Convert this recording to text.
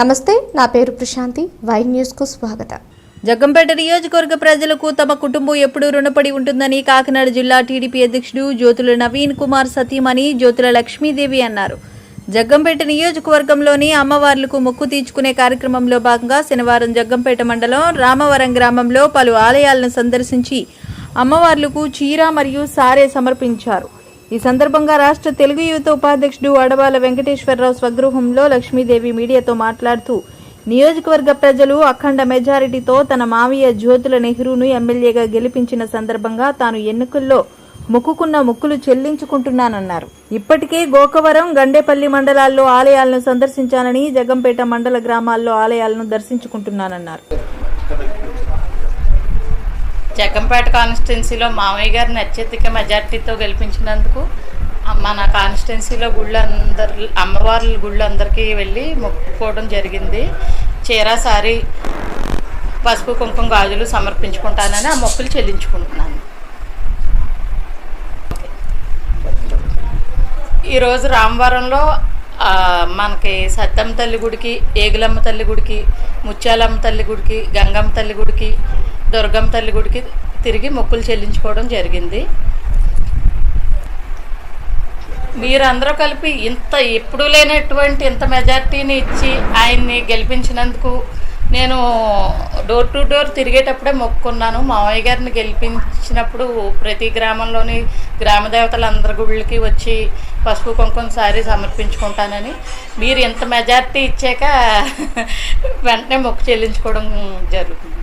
నమస్తే నా పేరు ప్రశాంతి. వై న్యూస్కు స్వాగతం. జగ్గంపేట నియోజకవర్గ ప్రజలకు తమ కుటుంబం ఎప్పుడూ రుణపడి ఉంటుందని కాకినాడ జిల్లా టీడీపీ అధ్యక్షుడు జ్యోతుల నవీన్ కుమార్ సతీమణి జ్యోతుల లక్ష్మీదేవి అన్నారు. జగ్గంపేట నియోజకవర్గంలోని అమ్మవార్లకు మొక్కు తీర్చుకునే కార్యక్రమంలో భాగంగా శనివారం జగ్గంపేట మండలం రామవరం గ్రామంలో పలు ఆలయాలను సందర్శించి అమ్మవార్లకు చీర మరియు సారే సమర్పించారు. ఈ సందర్భంగా రాష్ట్ర తెలుగు యువత ఉపాధ్యక్షుడు అడవాల వెంకటేశ్వరరావు స్వగృహంలో లక్ష్మీదేవి మీడియాతో మాట్లాడుతూ నియోజకవర్గ ప్రజలు అఖండ మెజారిటీతో తన మావయ్య జ్యోతుల నెహ్రూను ఎమ్మెల్యేగా గెలిపించిన సందర్భంగా తాను ఎన్నికల్లో మొక్కుకున్న మొక్కులు చెల్లించుకుంటున్నానన్నారు. ఇప్పటికే గోకవరం గండేపల్లి మండలాల్లో ఆలయాలను సందర్శించానని జగంపేట మండల గ్రామాల్లో ఆలయాలను దర్శించుకుంటున్నానన్నారు. జగ్గంపేట కాన్స్టిట్యున్సీలో మామయ్య గారిని అత్యధిక మెజార్టీతో గెలిపించినందుకు మన కాన్స్టిట్యున్సీలో గుళ్ళు అందరు అమ్మవార్ల గుళ్ళు అందరికీ వెళ్ళి మొక్కుకోవడం జరిగింది. చీరాసారి పసుపు కుంకుమ గాజులు సమర్పించుకుంటానని ఆ మొక్కులు చెల్లించుకుంటున్నాను. ఈరోజు రామవరంలో మనకి సత్తమ్మ తల్లి గుడికి ఏగులమ్మ తల్లి గుడికి ముత్యాలమ్మ తల్లి గుడికి గంగమ్మ తల్లి గుడికి దుర్గమ్మ తల్లి గుడికి తిరిగి మొక్కులు చెల్లించుకోవడం జరిగింది. మీరందరూ కలిపి ఇంత ఎప్పుడూ లేనటువంటి ఇంత మెజార్టీని ఇచ్చి ఆయన్ని గెలిపించినందుకు నేను డోర్ టు డోర్ తిరిగేటప్పుడే మొక్కుకున్నాను. మావయ్య గారిని గెలిపించినప్పుడు ప్రతి గ్రామంలోని గ్రామ దేవతలందరి గుళ్ళకి వచ్చి పసుపు కుంకుమ సారీ సమర్పించుకుంటానని మీరు ఇంత మెజార్టీ ఇచ్చాక వెంటనే మొక్కు చెల్లించుకోవడం జరుగుతుంది.